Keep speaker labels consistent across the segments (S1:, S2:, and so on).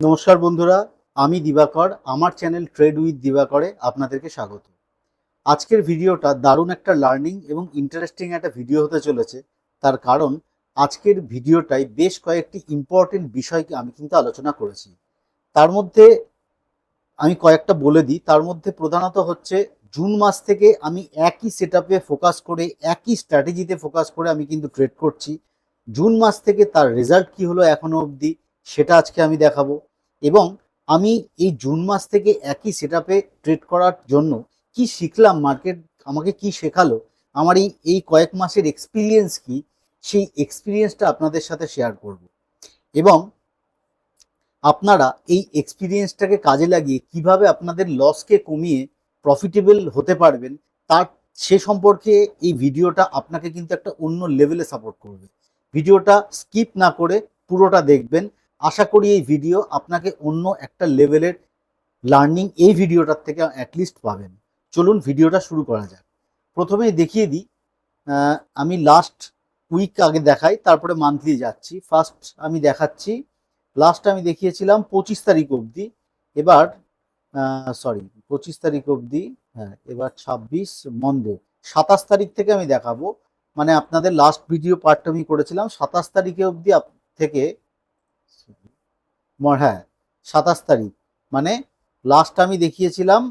S1: নমস্কার বন্ধুরা, আমি দিবাকর, আমার চ্যানেল ট্রেড উইথ দিবাকরে আপনাদেরকে স্বাগত। আজকের ভিডিওটা দারুণ একটা লার্নিং এবং ইন্টারেস্টিং একটা ভিডিও হতে চলেছে। তার কারণ, আজকের ভিডিওটায় বেশ কয়েকটি ইম্পর্টেন্ট বিষয়কে আমি কিন্তু আলোচনা করেছি। তার মধ্যে আমি কয়েকটা বলে দিই। তার মধ্যে প্রধানত হচ্ছে, জুন মাস থেকে আমি একই সেট ফোকাস করে, একই স্ট্র্যাটেজিতে ফোকাস করে আমি কিন্তু ট্রেড করছি। জুন মাস থেকে তার রেজাল্ট কি হলো এখনও অবধি, সেটা আজকে আমি দেখাবো। এবং আমি এই জুন মাস থেকে একই সেট ট্রেড করার জন্য কি শিখলাম মার্কেট আমাকে কি শেখালো, আমার এই এই কয়েক মাসের এক্সপিরিয়েন্স কি, সেই এক্সপিরিয়েন্সটা আপনাদের সাথে শেয়ার করব। এবং আপনারা এই এক্সপিরিয়েন্সটাকে কাজে লাগিয়ে কীভাবে আপনাদের লসকে কমিয়ে প্রফিটেবল হতে পারবেন, তার সে সম্পর্কে এই ভিডিওটা আপনাকে কিন্তু একটা অন্য লেভেলে সাপোর্ট করবে। ভিডিওটা স্কিপ না করে পুরোটা দেখবেন আশা করি এই ভিডিও আপনাকে অন্য একটা লেভেলের লার্নিং এই ভিডিওটার থেকে অ্যাটলিস্ট পাবেন। চলুন ভিডিওটা শুরু করা যাক। প্রথমেই দেখিয়ে দিই আমি লাস্ট উইক আগে দেখাই, তারপরে মান্থলি যাচ্ছি। ফার্স্ট আমি দেখাচ্ছি লাস্ট আমি দেখিয়েছিলাম পঁচিশ তারিখ অবধি। এবার সরি পঁচিশ তারিখ অবধি হ্যাঁ এবার ছাব্বিশ মন্ডে সাতাশ তারিখ থেকে আমি দেখাবো। মানে আপনাদের লাস্ট ভিডিও পার্টটা আমি করেছিলাম। সাতাশ তারিখে অবধি থেকে হ্যাঁ সাতাশ তারিখ মানে লাস্ট আমি দেখিয়েছিলাম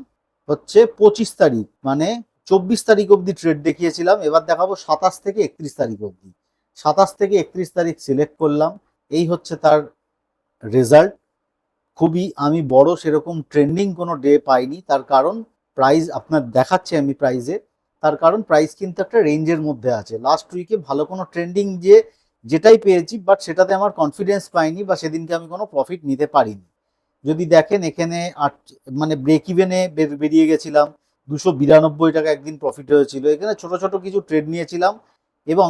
S1: হচ্ছে পঁচিশ তারিখ মানে চব্বিশ তারিখ অবধি ট্রেড দেখিয়েছিলাম, এবার দেখাবো সাতাশ থেকে একত্রিশ তারিখ অবধি। সাতাশ থেকে একত্রিশ তারিখ সিলেক্ট করলাম, এই হচ্ছে তার রেজাল্ট খুবই আমি বড় সেরকম ট্রেন্ডিং কোনো ডে পাইনি, তার কারণ প্রাইস আপনার দেখাচ্ছে আমি প্রাইজে তার কারণ প্রাইস কিন্তু একটা রেঞ্জের মধ্যে আছে। লাস্ট উইকে ভালো কোনো ট্রেন্ডিং যে যেটাই পেয়েছি বাট সেটাতে আমার কনফিডেন্স পাইনি বা সেদিনকে আমি কোনো প্রফিট নিতে পারিনি। যদি দেখেন এখানে আট মানে ব্রেক ইভেনে বেরিয়ে গেছিলাম, দুশো বিরানব্বই টাকা একদিন প্রফিট হয়েছিল। এখানে ছোট ছোট কিছু ট্রেড নিয়েছিলাম এবং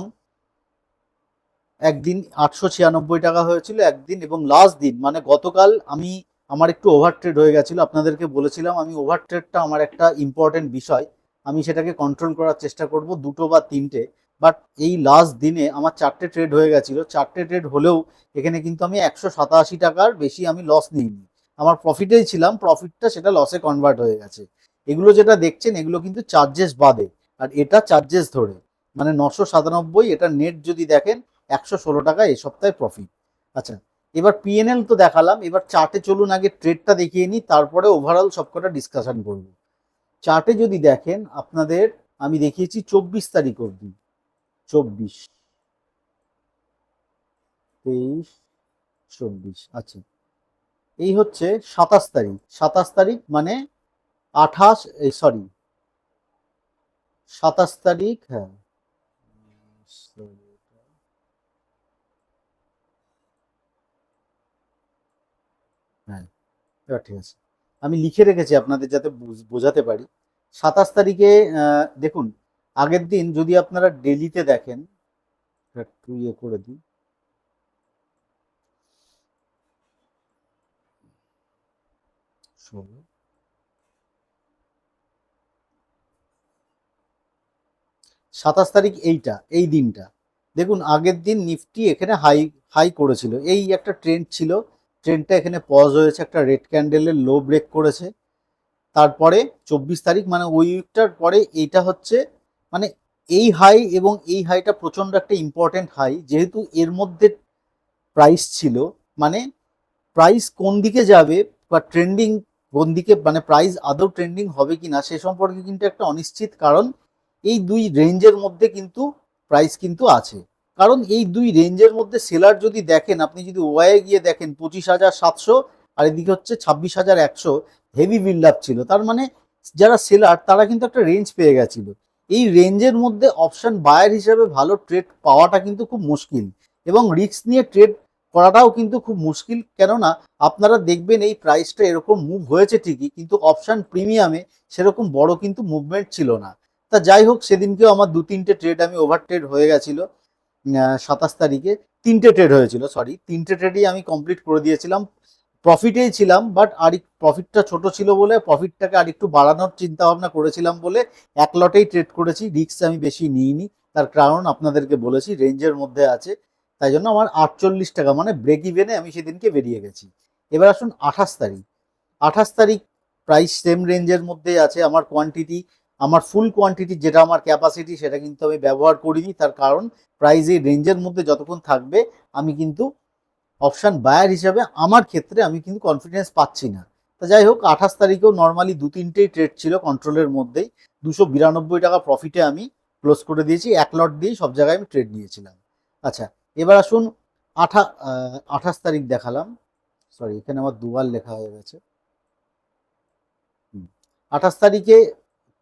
S1: একদিন আটশো ছিয়ানব্বই টাকা হয়েছিল একদিন এবং লাস্ট দিন মানে গতকাল আমি, আমার একটু ওভার ট্রেড হয়ে গেছিল। আপনাদেরকে বলেছিলাম আমি ওভার ট্রেডটা আমার একটা ইম্পর্টেন্ট বিষয়। আমি সেটাকে কন্ট্রোল করার চেষ্টা করব দুটো বা তিনটে। বাট এই লাস্ট দিনে আমার চারটে ট্রেড হয়ে গেছিল। চারটে ট্রেড হলেও এখানে কিন্তু আমি একশো সাতাশি টাকার বেশি আমি লস নিইনি। আমার প্রফিটেই ছিলাম প্রফিটটা সেটা লসে কনভার্ট হয়ে গেছে। এগুলো যেটা দেখছেন, এগুলো কিন্তু চার্জেস বাদে। আর এটা চার্জেস ধরে। মানে নশো সাতানব্বই, এটা নেট যদি দেখেন, একশো ষোলো টাকা এই সপ্তাহে প্রফিট আচ্ছা এবার পিএনএল তো দেখালাম। এবার চার্টে চলুন আগে ট্রেডটা দেখিয়ে নিই, তারপরে ওভারঅল সবকটা ডিসকাশন করব। চার্টে যদি দেখেন, আপনাদের আমি দেখিয়েছি চব্বিশ তারিখ অবধি। চব্বিশ। তেইশ, চব্বিশ আচ্ছা। এই হচ্ছে সাতাশ তারিখ। সাতাশ তারিখ মানে আঠাশ সরি সাতাশ তারিখ হ্যাঁ। হ্যাঁ ঠিক আছে। আমি লিখে রেখেছি আপনাদের যাতে বুঝ- বোঝাতে পারি। সাতাশ তারিখে দেখুন আগের দিন যদি আপনারা ডেলিতে দেখেন, একটু ইয়ে করে দিই। সাতাশ তারিখ এইটা, এই দিনটা। দেখুন, আগের দিন নিফটি এখানে হাই হাই করেছিল। এই একটা ট্রেন্ড ছিল। ট্রেনটা এখানে পজ হয়েছে, একটা রেড ক্যান্ডেলের লো ব্রেক করেছে। তারপরে চব্বিশ তারিখ মানে ওই উইকটার পরে এইটা হচ্ছে মানে এই হাই এবং এই হাইটা প্রচণ্ড একটা ইম্পর্টেন্ট হাই যেহেতু এর মধ্যে প্রাইস ছিল মানে প্রাইস কোন দিকে যাবে বা ট্রেন্ডিং কোন দিকে মানে প্রাইস আদৌ ট্রেন্ডিং হবে কি না সে সম্পর্কে কিন্তু একটা অনিশ্চিত কারণ। এই দুই রেঞ্জের মধ্যে কিন্তু প্রাইস কিন্তু আছে। কারণ এই দুই রেঞ্জের মধ্যে সেলার যদি দেখেন, আপনি যদি ওয়াই গিয়ে দেখেন পঁচিশ হাজার সাতশো আর এদিকে হচ্ছে ছাব্বিশ হাজার একশো হেভি বিল্ড আপ ছিল। তার মানে যারা সেলার তারা কিন্তু একটা রেঞ্জ পেয়ে গেছিল। এই রেঞ্জের মধ্যে অপশন বায়ার হিসেবে ভালো ট্রেড পাওয়াটা কিন্তু খুব মুশকিল এবং রিস্ক নিয়ে ট্রেড করাটাও কিন্তু খুব মুশকিল। কেননা আপনারা দেখবেন এই প্রাইসটা এরকম মুভ হয়েছে ঠিকই, কিন্তু অপশান প্রিমিয়ামে সেরকম বড় কিন্তু মুভমেন্ট ছিল না। তা যাই হোক, সেদিনকেও আমার দু তিনটে ট্রেড আমি ওভার ট্রেড হয়ে গেছিল সাতাশ তারিখে। তিনটে ট্রেড হয়েছিল সরি তিনটে ট্রেডই আমি কমপ্লিট করে দিয়েছিলাম। প্রফিটেই ছিলাম বাট আর প্রফিটটা ছোট ছিল বলে প্রফিটটাকে আর একটু বাড়ানোর চিন্তা ভাবনা করেছিলাম বলে এক লটেই ট্রেড করেছি। রিস্ক আমি বেশি নিইনি। তার কারণ আপনাদেরকে বলেছি রেঞ্জের মধ্যে আছে। তাই জন্য আমার আটচল্লিশ টাকা মানে ব্রেক ইভেনে আমি সেদিনকে বেরিয়ে গেছি। এবার আসুন আঠাশ তারিখ। আঠাশ তারিখ প্রাইস সেম রেঞ্জের মধ্যে আছে আমার কোয়ান্টিটি আমার ফুল কোয়ান্টিটি যেটা আমার ক্যাপাসিটি সেটা কিন্তু আমি ব্যবহার করিনি। তার কারণ প্রাইস এই রেঞ্জের মধ্যে যতক্ষণ থাকবে, আমি কিন্তু অপশান বায়ার হিসাবে আমার ক্ষেত্রে আমি কিন্তু কনফিডেন্স পাচ্ছি না। তা যাই হোক, আঠাশ তারিখেও নর্মালি দু তিনটেই ট্রেড ছিল কন্ট্রোলের মধ্যেই। দুশো বিরানব্বই টাকা প্রফিটে আমি ক্লোজ করে দিয়েছি, এক লট দিয়েই সব জায়গায় আমি ট্রেড নিয়েছিলাম। আচ্ছা এবার আসুন আঠা আঠাশ তারিখ দেখালাম। সরি এখানে আমার দুবার লেখা হয়ে গেছে। আঠাশ তারিখে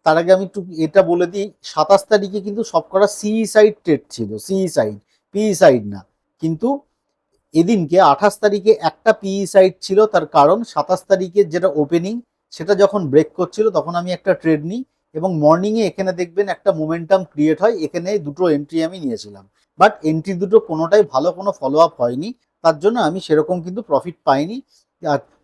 S1: তার আগে আমি একটু এটা বলে দিই, সাতাশ তারিখে কিন্তু সবকটা সিই সাইড ট্রেড ছিল সিই সাইড পিই সাইড না। কিন্তু এদিনকে আঠাশ তারিখে একটা পিই সাইড ছিল, তার কারণ সাতাশ তারিখে যেটা ওপেনিং সেটা যখন ব্রেক করছিল, তখন আমি একটা ট্রেড নিই এবং মর্নিংয়ে এখানে দেখবেন একটা মোমেন্টাম ক্রিয়েট হয়, এখানে দুটো এন্ট্রি আমি নিয়েছিলাম। বাট এন্ট্রি দুটো কোনোটাই ভালো কোনো ফলো আপ হয়নি, তার জন্য আমি সেরকম কিন্তু প্রফিট পাইনি।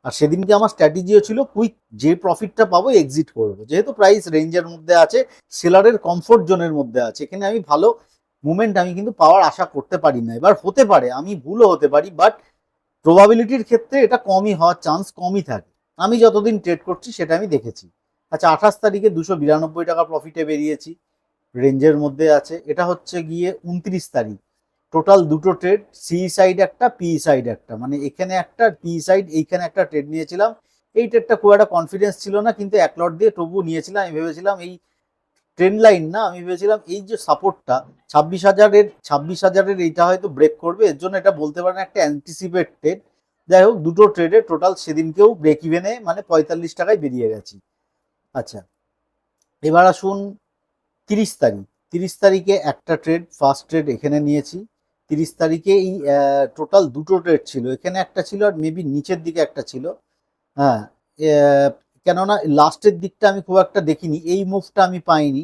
S1: আর সেদিনকে আমার স্ট্র্যাটেজিও ছিল কুইক যে প্রফিটটা পাবো এক্সিট করব। যেহেতু প্রাইস রেঞ্জের মধ্যে আছে সেলারের কমফোর্ট জোনের মধ্যে আছে, এখানে আমি ভালো মুভমেন্ট আমি কিন্তু পাওয়ার আশা করতে পারি না। এবার হতে পারে, আমি ভুলও হতে পারি বাট প্রবাবিলিটির ক্ষেত্রে এটা কমই হওয়ার চান্স কমই থাকে। আমি যতদিন ট্রেড করছি সেটা আমি দেখেছি। আচ্ছা আঠাশ তারিখে দুশো বিরানব্বই টাকা প্রফিটে বেরিয়েছি রেঞ্জের মধ্যে আছে। এটা হচ্ছে গিয়ে উনত্রিশ তারিখ। টোটাল দুটো ট্রেড সি সাইড একটা পি সাইড একটা। মানে এখানে একটা পি সাইড এইখানে একটা ট্রেড নিয়েছিলাম। এই ট্রেডটা খুব একটা কনফিডেন্স ছিল না, কিন্তু এক লট দিয়ে তবু নিয়েছিলাম। আমি ভেবেছিলাম এই ট্রেন লাইন না, আমি ভেবেছিলাম এই যে সাপোর্টটা ছাব্বিশ হাজারের ছাব্বিশ হাজারের এইটা হয়তো ব্রেক করবে, এর জন্য এটা বলতে পারেন একটা অ্যান্টিসিপেট ট্রেড যাই হোক, দুটো ট্রেডে টোটাল সেদিনকেও ব্রেক ইভেনে মানে পঁয়তাল্লিশ টাকায় বেরিয়ে গেছি। আচ্ছা এবার আসুন তিরিশ তারিখ। তিরিশ তারিখে একটা ট্রেড ফার্স্ট ট্রেড এখানে নিয়েছি। তিরিশ তারিখে এই টোটাল দুটো ট্রেড ছিল। এখানে একটা ছিল আর মেবি নিচের দিকে একটা ছিল। হ্যাঁ কেননা লাস্টের দিকটা আমি খুব একটা দেখিনি, এই মুভটা আমি পাইনি।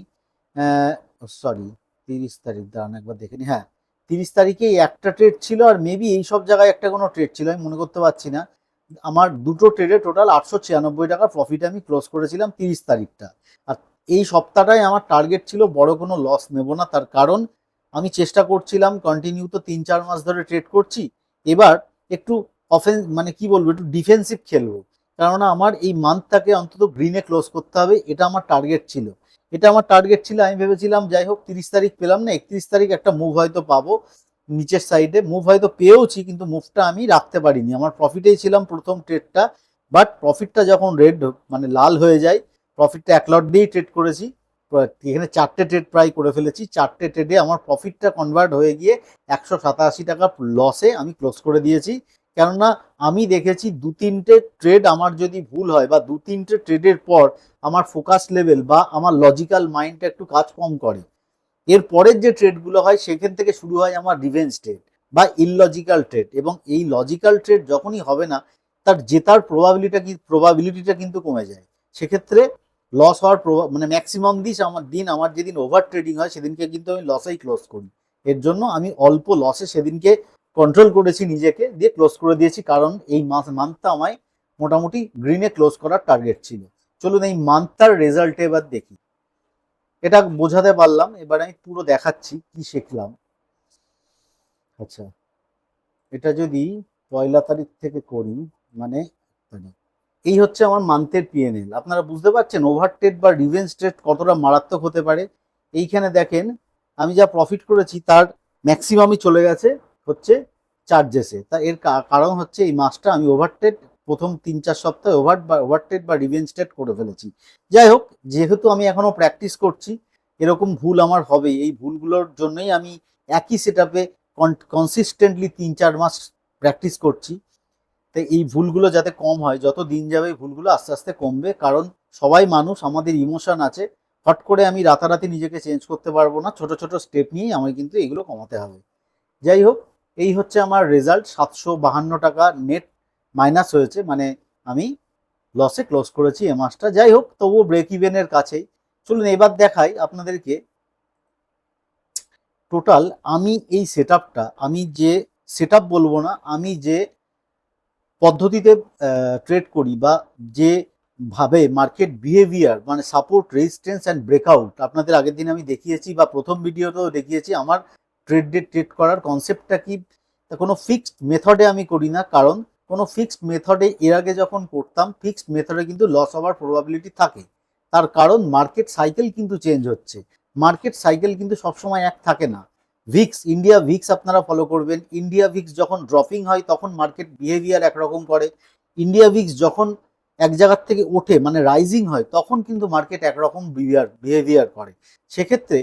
S1: সরি তিরিশ তারিখ, দাঁড়ান একবার দেখে হ্যাঁ তিরিশ তারিখে একটা ট্রেড ছিল আর মেবি এই সব জায়গায় একটা কোনো ট্রেড ছিল, আমি মনে করতে পারছি না। আমার দুটো ট্রেডে টোটাল আটশো ছিয়ানব্বই টাকা প্রফিট আমি ক্লোজ করেছিলাম তিরিশ তারিখটা। আর এই সপ্তাহটাই আমার টার্গেট ছিল বড় কোনো লস নেব না, তার কারণ আমি চেষ্টা করছিলাম কন্টিনিউ তো তিন চার মাস ধরে ট্রেড করছি, এবার একটু অফেন্স মানে কি বলব, একটু ডিফেন্সিভ খেলব। কেননা আমার এই মান্থটাকে অন্তত গ্রিনে ক্লোজ করতে হবে, এটা আমার টার্গেট ছিল। এটা আমার টার্গেট ছিল, আমি ভেবেছিলাম যাই হোক তিরিশ তারিখ পেলাম না, একত্রিশ তারিখ একটা মুভ হয়তো পাবো, নিচের সাইডে মুভ হয়তো পেয়েওছি, কিন্তু মুভটা আমি রাখতে পারিনি। আমার প্রফিটেই ছিলাম প্রথম ট্রেডটা বাট প্রফিটটা যখন রেড মানে লাল হয়ে যায় প্রফিটটা এক লট দিয়েই ট্রেড করেছি, এখানে চারটে ট্রেড প্রায় করে ফেলেছি, চারটে ট্রেডে আমার প্রফিটটা কনভার্ট হয়ে গিয়ে একশো সাতাশি টাকা লসে আমি ক্লোজ করে দিয়েছি। কেননা আমি দেখেছি দু তিনটে ট্রেড আমার যদি ভুল হয় বা দু তিনটে ট্রেডের পর আমার ফোকাস লেভেল বা আমার লজিক্যাল মাইন্ডটা একটু কাজ কম করে। এর পরের যে ট্রেডগুলো হয়, সেখান থেকে শুরু হয় আমার রিভেন্স ট্রেড বা ইললজিক্যাল ট্রেড এবং এই লজিক্যাল ট্রেড যখনই হবে না, তার জেতার প্রবাবিলিটা কি প্রবাবিলিটিটা কিন্তু কমে যায়। সেক্ষেত্রে লস হওয়ার প্রভাব মানে ম্যাক্সিমাম দিস আমার দিন আমার যেদিন ওভার ট্রেডিং হয়, সেদিনকে কিন্তু আমি লসেই ক্লোজ করি। এর জন্য আমি অল্প লসে সেদিনকে কন্ট্রোল করেছি নিজেকে, দিয়ে ক্লোজ করে দিয়েছি, কারণ এই মাস মান্থটা আমায় মোটামুটি গ্রিনে ক্লোজ করার টার্গেট ছিল। চলুন এই মান্থটার রেজাল্টে এবার দেখি। এটা বোঝাতে পারলাম, এবার আমি পুরো দেখাচ্ছি কি শিখলাম। আচ্ছা এটা যদি পয়লা তারিখ থেকে করি মানে এই হচ্ছে আমার মান্থের পিএনএল আপনারা বুঝতে পারছেন ওভার ট্রেড বা রিভেন্স ট্রেড কতটা মারাত্মক হতে পারে? এইখানে দেখেন, আমি যা প্রফিট করেছি, তার ম্যাক্সিমামই চলে গেছে, হচ্ছে চার্জেসে তা এর কারণ হচ্ছে এই মাসটা আমি ওভারটেড প্রথম তিন চার সপ্তাহে ওভার বা ওভারটেড বা রিভেন্স ট্রেড করে ফেলেছি। যাই হোক, যেহেতু আমি এখনও প্র্যাকটিস করছি, এরকম ভুল আমার হবে এই ভুলগুলোর জন্যই আমি একই সেট আপে কনসিস্টেন্টলি তিন চার মাস প্র্যাকটিস করছি। তাই এই ভুলগুলো যাতে কম হয়, যত দিন যাবে ভুলগুলো আস্তে আস্তে কমবে। কারণ সবাই মানুষ, আমাদের ইমোশন আছে। হট করে আমি রাতারাতি নিজেকে চেঞ্জ করতে পারব না। ছোট ছোট স্টেপ নিয়েই আমায় কিন্তু এগুলো কমাতে হবে। যাই হোক এই হচ্ছে আমার রেজাল্ট সাতশো বাহান্ন টাকা নেট মাইনাস হয়েছে মানে আমি লসে ক্লোজ করেছি এ মাসটা। যাই হোক, তবুও ব্রেক ইভেনের কাছেই। চলুন এবার দেখাই আপনাদেরকে টোটাল আমি এই সেট আমি যে সেট বলব না, আমি যে পদ্ধতিতে ট্রেড করি বা যে ভাবে মার্কেট বিহেভিয়ার মানে সাপোর্ট রেজিস্ট্যান্স অ্যান্ড ব্রেকআউট আপনাদের আগের দিন আমি দেখিয়েছি বা প্রথম ভিডিওতেও দেখিয়েছি, আমার ট্রেড ডে ট্রেড করার কনসেপ্টটা কি? তা কোনো ফিক্সড মেথডে আমি করি না, কারণ কোনো ফিক্সড মেথডে এর আগে যখন করতাম ফিক্সড মেথডে কিন্তু লস হওয়ার প্রবাবিলিটি থাকে। তার কারণ মার্কেট সাইকেল কিন্তু চেঞ্জ হচ্ছে। মার্কেট সাইকেল কিন্তু সবসময় এক থাকে না। ভিক্স ইন্ডিয়া ভিক্স আপনারা ফলো করবেন। ইন্ডিয়া ভিক্স যখন ড্রপিং হয়, তখন মার্কেট বিহেভিয়ার একরকম করে। ইন্ডিয়া ভিক্স যখন এক জায়গার থেকে ওঠে মানে রাইজিং হয়, তখন কিন্তু মার্কেট একরকম বিহেভিয়ার বিহেভিয়ার করে। সেক্ষেত্রে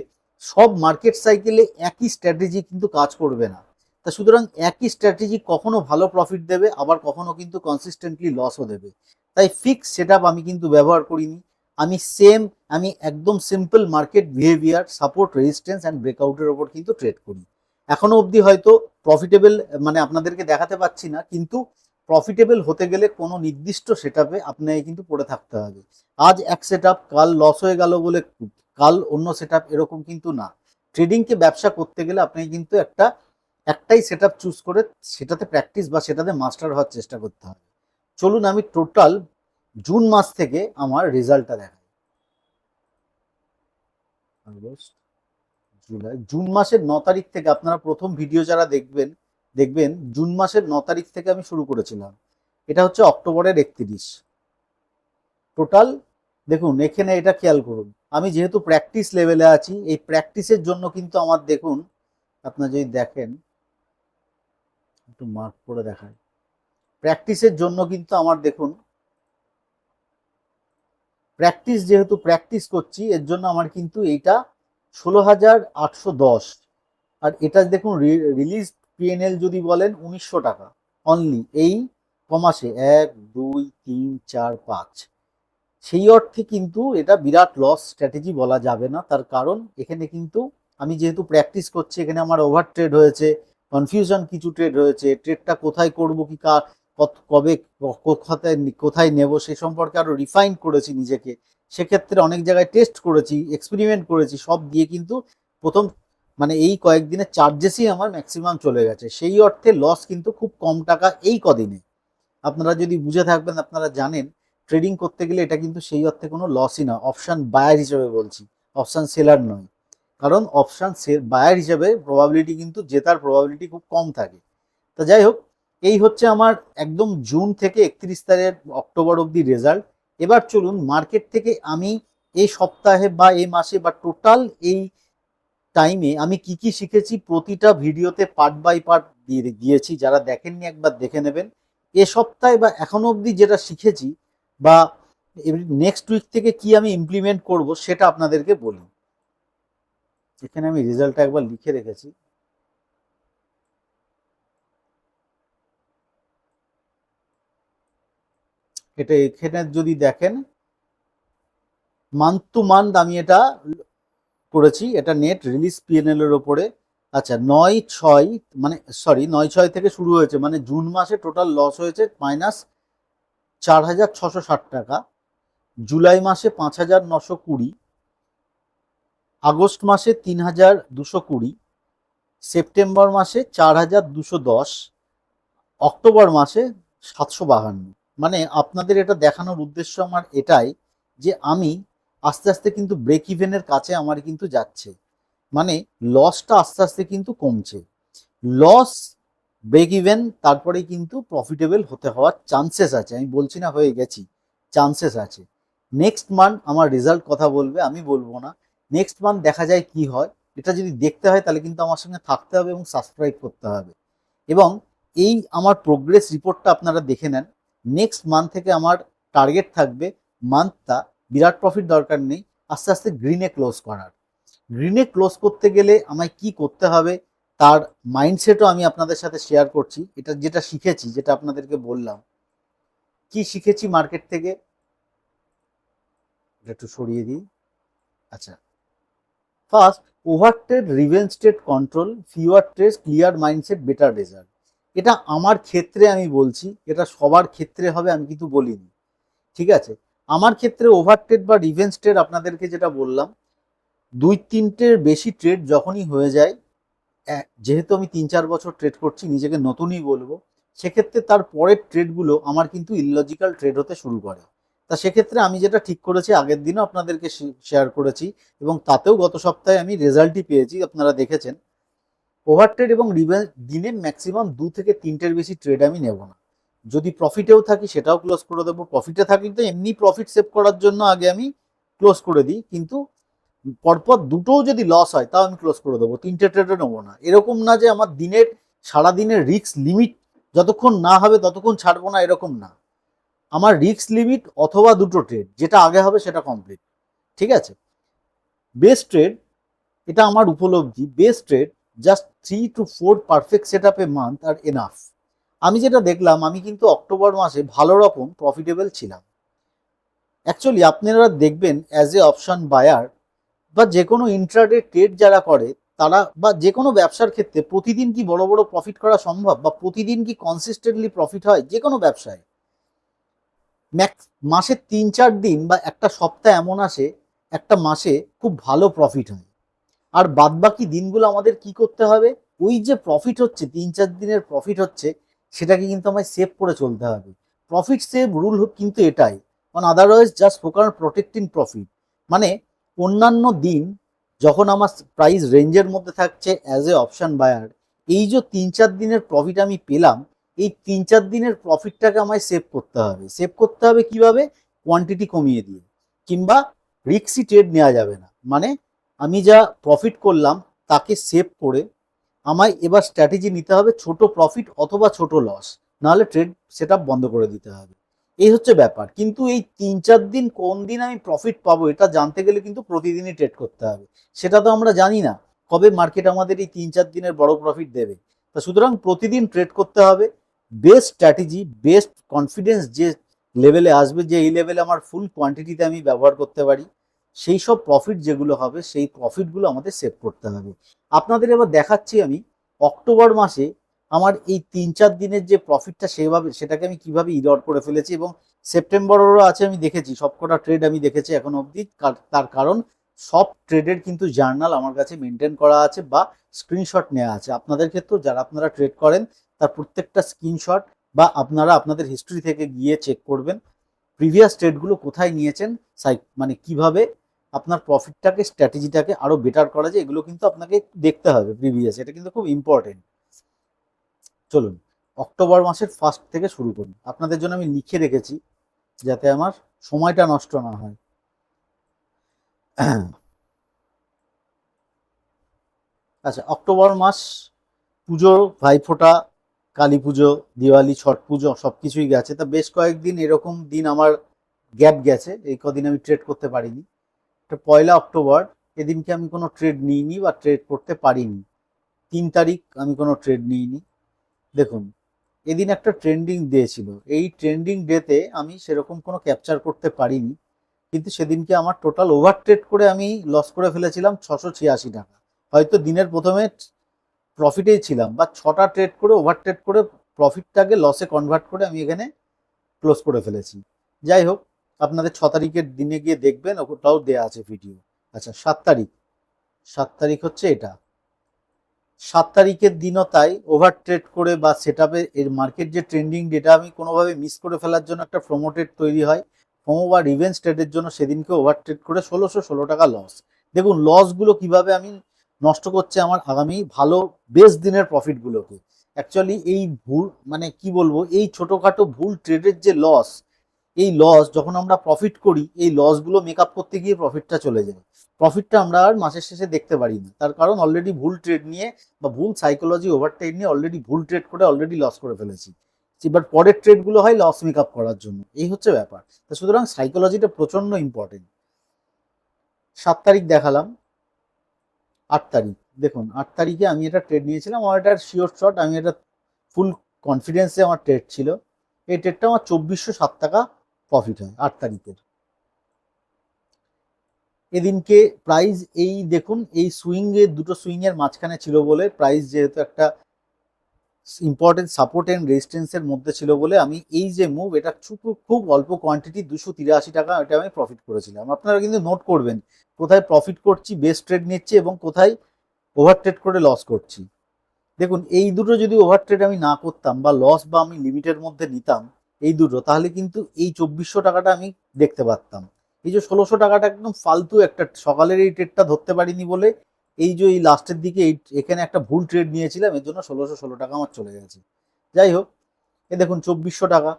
S1: সব মার্কেট সাইকেলে একই স্ট্র্যাটেজি কিন্তু কাজ করবে না। তা সুতরাং একই স্ট্র্যাটেজি কখনো ভালো প্রফিট দেবে, আবার কখনো কিন্তু কনসিস্টেন্টলি লসও দেবে। তাই ফিক্স সেট আমি কিন্তু ব্যবহার করিনি। আমি সেম আমি একদম simple market behaviour support resistance and ব্রেকআউটের ওপর কিন্তু ট্রেড করি। এখনও অবধি হয়তো প্রফিটেবল মানে আপনাদেরকে দেখাতে পাচ্ছি না, কিন্তু প্রফিটেবল হতে গেলে কোনো নির্দিষ্ট সেট আপে আপনাকে কিন্তু পড়ে থাকতে হবে। আজ এক সেট কাল লস হয়ে গেল বলে কাল অন্য সেট এরকম কিন্তু না। ট্রেডিংকে ব্যবসা করতে গেলে আপনাকে কিন্তু একটা, একটাই সেট চুজ করে সেটাতে প্র্যাকটিস বা সেটাতে মাস্টার হওয়ার চেষ্টা করতে হবে। চলুন আমি টোটাল জুন মাস থেকে আমার রেজাল্টটা দেখাই। আগস্ট জুলাই জুন মাসের ন তারিখ থেকে আপনারা প্রথম ভিডিও যারা দেখবেন দেখবেন জুন মাসের ন তারিখ থেকে আমি শুরু করেছিলাম। এটা হচ্ছে অক্টোবরের একত্রিশ। টোটাল দেখুন, এখানে এটা খেয়াল করুন। আমি যেহেতু প্র্যাকটিস লেভেলে আছি, এই প্র্যাকটিসের জন্য কিন্তু আমার দেখুন, আপনার যদি দেখেন, একটু মার্ক করে দেখায় প্র্যাকটিসের জন্য কিন্তু আমার দেখুন প্র্যাকটিস যেহেতু প্র্যাকটিস করছি, এর জন্য আমার কিন্তু এইটা ষোলো হাজার আটশো দশ। আর এটা দেখুন রিলিজ পিএনএল যদি বলেন, উনিশশো টাকা। অনলি এই কমাসে, এক, দুই, তিন, চার, পাঁচ। সেই অর্থে কিন্তু এটা বিরাট লস স্ট্র্যাটেজি বলা যাবে না। তার কারণ এখানে কিন্তু আমি যেহেতু প্র্যাকটিস করছি, এখানে আমার ওভার ট্রেড হয়েছে কনফিউশন কিছু ট্রেড হয়েছে ট্রেডটা কোথায় করব, কি কার কবে কোথায় কোথায় নেব, সে সম্পর্কে আরও রিফাইন করেছি নিজেকে। সেক্ষেত্রে অনেক জায়গায় টেস্ট করেছি এক্সপেরিমেন্ট করেছি, সব দিয়ে কিন্তু প্রথম মানে এই কয়েকদিনের চার্জেসই আমার ম্যাক্সিমাম চলে গেছে। সেই অর্থে লস কিন্তু খুব কম টাকা এই কদিনে। আপনারা যদি বুঝে থাকবেন, আপনারা জানেন ট্রেডিং করতে গেলে এটা কিন্তু সেই অর্থে কোনো লসই না। অপশান বায়ার হিসেবে বলছি। অপশান সেলার নয়। কারণ অপশান বায়ার হিসেবে প্রবাবিলিটি কিন্তু জেতার প্রবাবিলিটি খুব কম থাকে। তা যাই হোক, এই হচ্ছে আমার একদম জুন থেকে একত্রিশ তারিখ অক্টোবর অবধি রেজাল্ট এবার চলুন মার্কেট থেকে আমি এই সপ্তাহে বা এই মাসে বা টোটাল এই টাইমে আমি কি কি শিখেছি প্রতিটা ভিডিওতে পার্ট বাই পার্ট দিয়ে দিয়েছি যারা দেখেননি একবার দেখে নেবেন। এ সপ্তাহে বা এখনও অবধি যেটা শিখেছি বা নেক্সট উইক থেকে কি আমি ইমপ্লিমেন্ট করব সেটা আপনাদেরকে বলি। এখানে আমি রেজাল্টটা একবার লিখে রেখেছি। এটা এখানে যদি দেখেন মান্থ টু মান্থ আমি এটা করেছি, এটা নেট রিলিজ পিএনএল এর ওপরে। আচ্ছা নয় ছয় মানে সরি নয় ছয় থেকে শুরু হয়েছে মানে জুন মাসে টোটাল লস হয়েছে মাইনাস চার হাজার ছশো ষাট টাকা, জুলাই মাসে পাঁচ হাজার নশো কুড়ি, আগস্ট মাসে তিন হাজার দুশো কুড়ি, সেপ্টেম্বর মাসে চার হাজার দুশো দশ, অক্টোবর মাসে সাতশো বাহান্ন। মানে আপনাদের এটা দেখানোর উদ্দেশ্য আমার এটাই যে আমি আস্তে আস্তে কিন্তু ব্রেক ইভেনের কাছে আমার কিন্তু যাচ্ছে। মানে লসটা আস্তে আস্তে কিন্তু কমছে। লস ব্রেক ইভেন তারপরে কিন্তু প্রফিটেবল হতে হওয়ার চান্সেস আছে। আমি বলছি না হয়ে গেছি চান্সেস আছে। নেক্সট মান্থ আমার রেজাল্ট কথা বলবে, আমি বলব না। নেক্সট মান্থ দেখা যায় কি হয়, এটা যদি দেখতে হয় তাহলে কিন্তু আমার সঙ্গে থাকতে হবে এবং সাবস্ক্রাইব করতে হবে। এবং এই আমার প্রোগ্রেস রিপোর্টটা আপনারা দেখে নেন। নেক্সট মান্থ থেকে আমার টার্গেট থাকবে মান্থটা বিরাট প্রফিট দরকার নেই, আস্তে আস্তে গ্রিনে ক্লোজ করার। গ্রিনে ক্লোজ করতে গেলে আমায় কি করতে হবে? তার মাইন্ডসেটও আমি আপনাদের সাথে শেয়ার করছি। এটা যেটা শিখেছি, যেটা আপনাদেরকে বললাম। কি শিখেছি মার্কেট থেকে? একটু সরিয়ে দিই। আচ্ছা। First over trade রিভেন state control fewer trades clear mindset better result এটা আমার ক্ষেত্রে আমি বলছি, এটা সবার ক্ষেত্রে হবে, আমি কিন্তু বলিনি। ঠিক আছে? আমার ক্ষেত্রে ওভার ট্রেড বা রিভেন্স ট্রেড আপনাদেরকে যেটা বললাম দুই তিনটের বেশি ট্রেড যখনই হয়ে যায় যেহেতু আমি তিন চার বছর ট্রেড করছি, নিজেকে নতুনই বলব, সেক্ষেত্রে তার পরের ট্রেডগুলো আমার কিন্তু ইললজিক্যাল ট্রেড হতে শুরু করে। তা সেক্ষেত্রে আমি যেটা ঠিক করেছি, আগের দিনও আপনাদেরকে শেয়ার করেছি এবং তাতেও গত সপ্তাহে আমি রেজাল্টই পেয়েছি, আপনারা দেখেছেন। ওভার ট্রেড এবং দিনে ম্যাক্সিমাম দু থেকে তিনটের বেশি ট্রেড আমি নেব না। যদি প্রফিটেও থাকি, সেটাও ক্লোজ করে দেবো। প্রফিটে থাকলে তো এমনি প্রফিট সেভ করার জন্য আগে আমি ক্লোজ করে দিই, কিন্তু পরপর দুটোও যদি লস হয়, তাও আমি ক্লোজ করে দেবো, তিনটে ট্রেডে নেব না। এরকম না যে আমার দিনের সারা দিনের রিস্ক লিমিট যতক্ষণ না হবে, ততক্ষণ ছাড়বো না, এরকম না। আমার রিক্স লিমিট অথবা দুটো ট্রেড যেটা আগে হবে সেটা কমপ্লিট ঠিক আছে? বেস্ট ট্রেড এটা আমার উপলব্ধি। Best trade just three to four perfect set up a month are enough আমি যেটা দেখলাম, আমি কিন্তু অক্টোবর মাসে ভালো রকম প্রফিটেবল ছিলাম। অ্যাকচুয়ালি আপনারা দেখবেন অ্যাজ এ অপশান বায়ার বা যে কোনো ইন্ট্রাডে ট্রেড যারা করে, তারা বা যে কোনো ব্যবসার ক্ষেত্রে প্রতিদিন কি বড় বড় প্রফিট করা সম্ভব? বা প্রতিদিন কি কনসিস্টেন্টলি প্রফিট হয়? যে কোনো ব্যবসায়। ম্যাক্স মাসে তিন চার দিন বা একটা সপ্তাহ এমন আসে, একটা মাসে খুব ভালো প্রফিট হয়। আর বাদবাকি দিনগুলো আমাদের কি করতে হবে? ওই যে প্রফিট হচ্ছে, তিন চার দিনের প্রফিট হচ্ছে, সেটাকে কিন্তু আমায় সেভ করে চলতে হবে। প্রফিট সেভ রুল কিন্তু এটাই। On otherwise just focus protecting profit মানে অন্যান্য দিন যখন আমার প্রাইস রেঞ্জের মধ্যে থাকছে অ্যাজ এ অপশান বায়ার এই যে তিন চার দিনের প্রফিট আমি পেলাম, এই তিন চার দিনের প্রফিটটাকে আমায় সেভ করতে হবে। সেভ করতে হবে কীভাবে? কোয়ান্টিটি কমিয়ে দিয়ে। কিংবা রিক্সি ট্রেড নেওয়া যাবে না। মানে আমি যা প্রফিট করলাম, তাকে সেভ করে আমায় এবার স্ট্র্যাটেজি নিতে হবে ছোট প্রফিট অথবা ছোট লস নাহলে ট্রেড সেটা বন্ধ করে দিতে হবে। এই হচ্ছে ব্যাপার। কিন্তু এই তিন চার দিন কোন দিন আমি প্রফিট পাবো এটা জানতে গেলে কিন্তু প্রতিদিনই ট্রেড করতে হবে। সেটা তো আমরা জানি না। কবে মার্কেট আমাদের এই তিন চার দিনের বড় প্রফিট দেবে? তা সুতরাং প্রতিদিন ট্রেড করতে হবে। বেস্ট স্ট্র্যাটেজি বেস্ট কনফিডেন্স যে লেভেলে আসবে, যে এই লেভেলে আমার ফুল কোয়ান্টিটিতে আমি ব্যবহার করতে পারি, সেই সব প্রফিট যেগুলো হবে, সেই প্রফিটগুলো আমাদের সেভ করতে হবে। আপনাদের এবার দেখাচ্ছি আমি অক্টোবর মাসে আমার এই তিন চার দিনের যে প্রফিটটা সেভাবে, সেটাকে আমি কীভাবে ইরর করে ফেলেছি এবং সেপ্টেম্বরেরও আছে, আমি দেখেছি। সবকটা ট্রেড আমি দেখেছি এখন অবধি। তার কারণ সব ট্রেডের কিন্তু জার্নাল আমার কাছে মেনটেন করা আছে বা স্ক্রিনশট নেওয়া আছে। আপনাদের ক্ষেত্রেও যারা আপনারা ট্রেড করেন, তার প্রত্যেকটা স্ক্রিনশট বা আপনারা আপনাদের হিস্ট্রি থেকে গিয়ে চেক করবেন প্রিভিয়াস ট্রেডগুলো কোথায় নিয়েছেন সাই মানে কীভাবে আপনার প্রফিটটাকে স্ট্র্যাটেজিটাকে আরও বেটার করা যায়, এগুলো কিন্তু আপনাকে দেখতে হবে প্রিভিয়াস এটা কিন্তু খুব ইম্পর্টেন্ট চলুন, অক্টোবর মাসের ফার্স্ট থেকে শুরু করি। আপনাদের জন্য আমি লিখে রেখেছি যাতে আমার সময়টা নষ্ট না হয়। আচ্ছা অক্টোবর মাস পুজো ভাইফোঁটা কালী পুজো, দিওয়ালি, ছট পুজো, সব কিছুই গেছে। তা বেশ কয়েকদিন এরকম দিন আমার গ্যাপ গেছে, এই কদিন আমি ট্রেড করতে পারিনি। তো পয়লা অক্টোবর, এদিনকে আমি কোনো ট্রেড নিইনি বা ট্রেড করতে পারিনি। তিন তারিখ আমি কোনো ট্রেড নিইনি। দেখুন, এদিন একটা ট্রেন্ডিং ডে ছিল। এই ট্রেন্ডিং ডেতে আমি সেরকম কোনো ক্যাপচার করতে পারিনি, কিন্তু সেদিনকে আমার টোটাল ওভার ট্রেড করে আমি লস করে ফেলেছিলাম ছশো ছিয়াশি টাকা। হয়তো দিনের প্রথমে প্রফিটেই ছিলাম বা ছটা ট্রেড করে ওভার ট্রেড করে প্রফিটটাকে লসে কনভার্ট করে আমি এখানে ক্লোজ করে ফেলেছি। যাই হোক, আপনাদের ছ তারিখের দিনে গিয়ে দেখবেন, ওটাও দেয়া আছে ভিডিও আচ্ছা সাত তারিখ। সাত তারিখ হচ্ছে এটা। সাত তারিখের দিনও তাই ওভার ট্রেড করে বা সেট এর মার্কেট যে ট্রেন্ডিং ডেটা আমি কোনোভাবে মিস করে ফেলার জন্য একটা প্রোমোটেড তৈরি হয় প্রোমো বা রিভেন্স ট্রেডের জন্য সেদিনকে ওভার ট্রেড করে ষোলোশো ষোলো টাকা লস দেখুন লসগুলো কীভাবে আমি নষ্ট করছে আমার আগামী ভালো বেশ দিনের প্রফিটগুলোকে অ্যাকচুয়ালি এই ভুল মানে কি বলব, এই ছোটোখাটো ভুল ট্রেডের যে লস এই লস যখন আমরা প্রফিট করি, এই লসগুলো মেক আপ করতে গিয়ে প্রফিটটা চলে যায়। প্রফিটটা আমরা আর মাসের শেষে দেখতে পারি না তার কারণ অলরেডি ভুল ট্রেড নিয়ে বা ভুল সাইকোলজি ওভার ট্রেড নিয়ে অলরেডি ভুল ট্রেড করে অলরেডি লস করে ফেলেছি। এবার পরের ট্রেডগুলো হয় লস মেক আপ করার জন্য। এই হচ্ছে ব্যাপার। তো সুতরাং সাইকোলজিটা প্রচণ্ড ইম্পর্টেন্ট সাত তারিখ দেখালাম। আট তারিখ। দেখুন, আট তারিখে আমি এটা ট্রেড নিয়েছিলাম। আমার এটা শিওর শট আমি এটা ফুল কনফিডেন্সে আমার ট্রেড ছিল। এই ট্রেডটা আমার চব্বিশশো সাত টাকা প্রফিট হয় আট তারিখের। এদিনকে প্রাইস এই দেখুন, এই সুইং এর দুটো সুইং এর মাঝখানে ছিল বলে প্রাইস যেহেতু একটা ইম্পর্টেন্ট সাপোর্ট অ্যান্ড রেজিস্ট্যান্সের মধ্যে ছিল বলে আমি এই যে মুভ এটা খুব খুব অল্প কোয়ান্টিটি দুশো তিরাশি টাকা এটা আমি প্রফিট করেছিলাম। আপনারা কিন্তু নোট করবেন কোথায় প্রফিট করছি বেস্ট ট্রেড নিচ্ছি এবং কোথায় ওভার ট্রেড করে লস করছি। দেখুন, এই দুটো যদি ওভার আমি না করতাম বা লস বা আমি লিমিটের মধ্যে নিতাম এই দুটো, তাহলে কিন্তু এই চব্বিশশো টাকাটা আমি দেখতে পারতাম। এই যে ষোলোশো টাকাটা একদম ফালতু একটা, সকালের এই ট্রেডটা ধরতে পারিনি বলে এই যে এই লাস্টের দিকে এই এখানে একটা ভুল ট্রেড নিয়েছিলাম, এর জন্য ষোলোশো ষোলো টাকা আমার চলে গেছে। যাই হোক, এ দেখুন চব্বিশশো টাকা,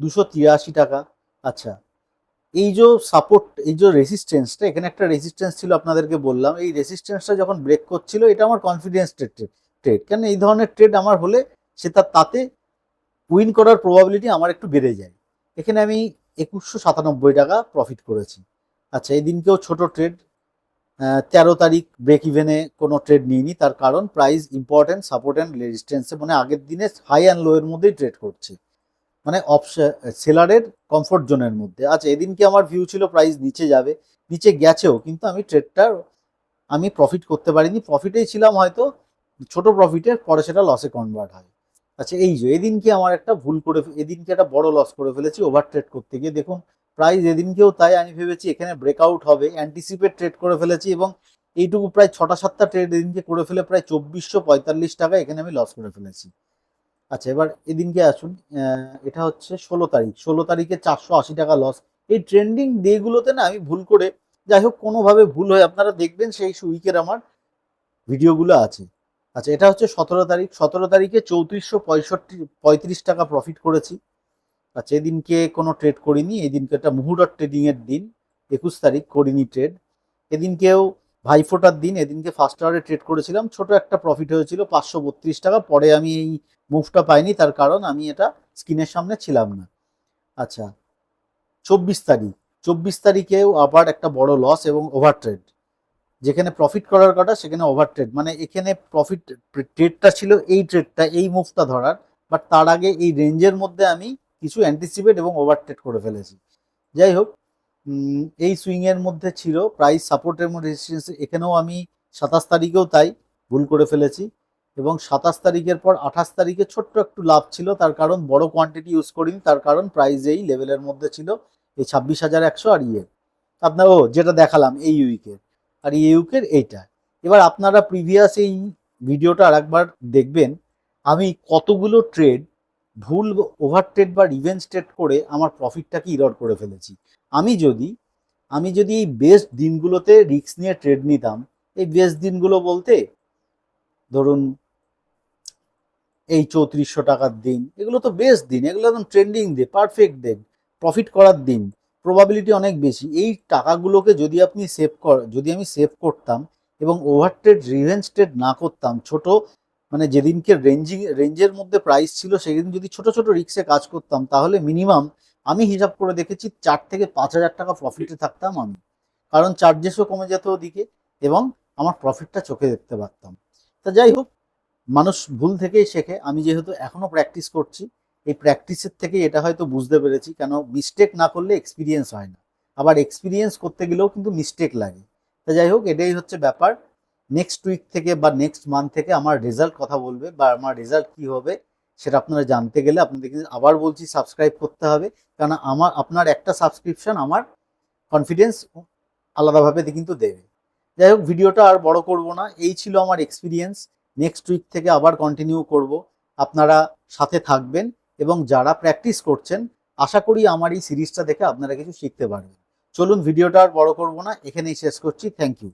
S1: দুশো তিরাশি টাকা আচ্ছা। এই যে সাপোর্ট এই যে রেসিস্টেন্সটা এখানে একটা রেসিস্টেন্স ছিল আপনাদেরকে বললাম, এই রেসিস্টেন্সটা যখন ব্রেক করছিল, এটা আমার কনফিডেন্স ট্রেড ট্রেড কেন এই ধরনের ট্রেড আমার হলে, সে তার তাতে উইন করার প্রবাবিলিটি আমার একটু বেড়ে যায়। এখানে আমি একুশশো সাতানব্বই টাকা প্রফিট করেছি। আচ্ছা এই দিনকেও ছোট ট্রেড তেরো তারিখ ব্রেক ইভেনে কোনো ট্রেড নিইনি। তার কারণ প্রাইস ইম্পর্টেন্ট সাপোর্ট অ্যান্ড রেজিস্ট্যান্সে মানে আগের দিনে হাই অ্যান্ড লোয়ের মধ্যেই ট্রেড করছে। মানে অপশন সেলারের কমফোর্ট জোনের মধ্যে। আচ্ছা এদিনকে আমার ভিউ ছিল প্রাইস নিচে যাবে, নিচে গেছেও, কিন্তু আমি ট্রেডটার আমি প্রফিট করতে পারিনি। প্রফিটেই ছিলাম হয়তো ছোট প্রফিটের পরে সেটা লসে কনভার্ট হয়। আচ্ছা এই যে, এদিনকে আমার একটা ভুল করে এদিনকে একটা বড় লস করে ফেলেছি ওভার ট্রেড করতে গিয়ে দেখুন প্রাইস এদিনকেও তাই, আমি ভেবেছি এখানে ব্রেকআউট হবে অ্যান্টিসিপেট ট্রেড করে ফেলেছি এবং এইটুকু প্রায় ছটা সাতটা ট্রেড এদিনকে করে ফেলে প্রায় চব্বিশশো পঁয়তাল্লিশ টাকা এখানে আমি লস করে ফেলেছি। আচ্ছা এবার এদিনকে আসুন এটা হচ্ছে ষোলো তারিখ, ষোলো তারিখে চারশো আশি টাকা লস এই ট্রেন্ডিং ডেগুলোতে না আমি ভুল করে, যাই হোক, কোনোভাবে ভুল হয়ে, আপনারা দেখবেন সেই উইকের আমার ভিডিওগুলো আছে। আচ্ছা এটা হচ্ছে সতেরো তারিখ। সতেরো তারিখে চৌত্রিশশো পঁয়ষট্টি, পঁয়ত্রিশ টাকা প্রফিট করেছি। আচ্ছা এদিনকে কোনো ট্রেড করিনি। এদিনকে একটা মুহুরট ট্রেডিংয়ের দিন, একুশ তারিখ করিনি ট্রেড এদিনকেও ভাইফোঁটার দিন, এদিনকে ফার্স্ট আওয়ারে ট্রেড করেছিলাম। ছোট একটা প্রফিট হয়েছিল পাঁচশো বত্রিশ টাকা। পরে আমি এই মুভটা পাইনি, তার কারণ আমি এটা স্ক্রিনের সামনে ছিলাম না। আচ্ছা চব্বিশ তারিখ। চব্বিশ তারিখেও আবার একটা বড় লস এবং ওভার ট্রেড যেখানে প্রফিট করার কথা, সেখানে ওভার ট্রেড মানে এখানে প্রফিট ট্রেডটা ছিল এই ট্রেডটা এই মুভটা ধরার। বাট তার আগে এই রেঞ্জের মধ্যে আমি কিছু অ্যান্টিসিপেট এবং ওভার ট্রেড করে ফেলেছি। যাই হোক এই সুইংয়ের মধ্যে ছিল প্রাইস সাপোর্টের মধ্যে রেজিস্ট্যান্স এখানেও আমি সাতাশ তারিখেও তাই ভুল করে ফেলেছি। এবং সাতাশ তারিখের পর আঠাশ তারিখে ছোট্ট একটু লাভ ছিল। তার কারণ বড় কোয়ান্টিটি ইউজ করিনি, তার কারণ প্রাইস এই লেভেলের মধ্যে ছিল, এই ছাব্বিশ হাজার একশো আর ইয়ে। আপনার, ও, যেটা দেখালাম এই উইকের আর এই উইকের এইটা। এবার আপনারা প্রিভিয়াস এই ভিডিওটা আরেকবার দেখবেন, আমি কতগুলো ট্রেড ভুল ওভার ট্রেড বা রিভেন্স ট্রেড করে আমার প্রফিটটাকে ইরর করে ফেলেছি। আমি যদি আমি যদি এই বেস্ট দিনগুলোতে রিস্ক নিয়ে ট্রেড নিতাম, এই বেস্ট দিনগুলো বলতে ধরুন এই চৌত্রিশশো টাকার দিন, এগুলো তো বেস্ট দিন, এগুলো একদম ট্রেন্ডিং দিন পারফেক্ট দিন প্রফিট করার দিন। প্রবাবিলিটি অনেক বেশি। এই টাকাগুলোকে যদি আপনি সেভ কর যদি আমি সেভ করতাম এবং ওভার ট্রেড রিভেন্স ট্রেড না করতাম, ছোট মানে যেদিনকে রেঞ্জিং রেঞ্জের মধ্যে প্রাইস ছিল, সেদিন যদি ছোট ছোট রিক্সে কাজ করতাম, তাহলে মিনিমাম আমি হিসাব করে দেখেছি চার থেকে পাঁচ হাজার টাকা প্রফিটে থাকতাম আমি। কারণ চার্জেসও কমে যেত ওদিকে এবং আমার প্রফিটটা চোখে দেখতে পারতাম। তা যাই হোক, মানুষ ভুল থেকেই শেখে। আমি যেহেতু এখনও প্র্যাকটিস করছি এই প্র্যাকটিসের থেকে এটা হয়তো বুঝতে পেরেছি, কেন মিস্টেক না করলে এক্সপিরিয়েন্স হয় না। আবার এক্সপিরিয়েন্স করতে গেলেও কিন্তু মিস্টেক লাগে। তা যাই হোক, এটাই হচ্ছে ব্যাপার। নেক্সট উইক থেকে বা নেক্সট মান্থ থেকে আমার রেজাল্ট কথা বলবে বা আমার রেজাল্ট কি হবে, সেটা আপনারা জানতে গেলে আপনাদেরকে আবার বলছি সাবস্ক্রাইব করতে হবে। কারণ আমার, আপনার একটা সাবস্ক্রিপশন আমার কনফিডেন্স আলাদাভাবে কিন্তু দেবে। যাই হোক, ভিডিওটা আর বড় করব না। এই ছিল আমার এক্সপিরিয়েন্স নেক্সট উইক থেকে আবার কন্টিনিউ করব। আপনারা সাথে থাকবেন। এবং যারা প্র্যাকটিস করছেন, আশা করি আমার এই সিরিজটা দেখে আপনারা কিছু শিখতে পারবেন। চলুন ভিডিওটা আর বড় করব না, এখানেই শেষ করছি। Thank you